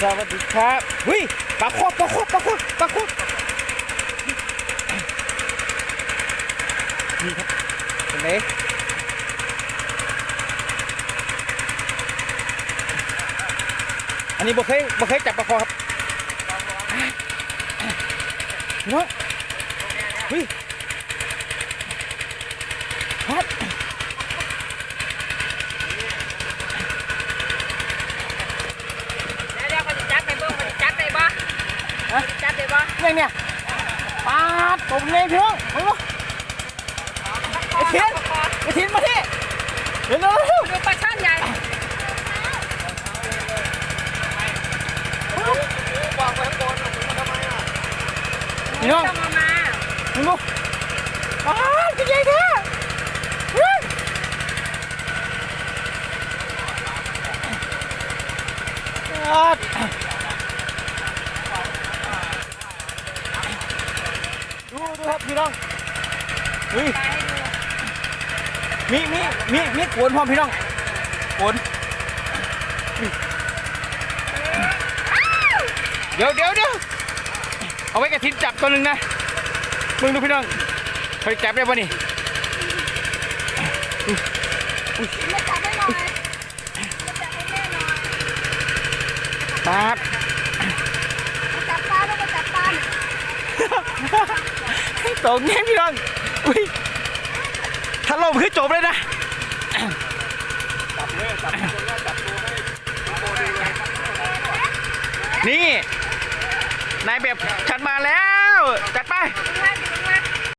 สวัสดีครับเฮ้ยปลาโคตรปลาโคตรปลาโคตรปลาโคตรนี่ครับเป็นไงอันนี้บ่เคยบ่เคยจับปลาคอครับเนาะเฮ้ยพัด เดี๋ยวเดี๋ยวเขาจะจับไปเบิ่งเขาจะจับได้บ่ ฮะจับได้บ่ยังเนี่ยปาดตรงเลยพี่น้องเห็นปะไอ้เทียนไอ้เทียนมาที่เร็วเร็วเร็วดูปลาช่อนใหญ่พี่น้องต้องเอามาเห็นปะปาดเป็นไงแท้เฮ้ยปาด ดูดูครับพี่น้องเฮ้ยไปให้ดูมีมีมีมีขวนพร้อมพี่น้องขวนเดี๋ยวเดี๋ยวเดี๋ยวเอาไว้กระทินจับตัวหนึ่งนะมึงดูพี่น้องเคยจับได้ปะนี่ไม่จับได้หน่อยไม่จับให้แม่หน่อยปาด ไม่จับปลาแล้วก็จับปลา ตรงนี้พี่น้องอุ้ยถ้าลมคือจบเลยนะนี่นายแบบฉันมาแล้ว จัดไป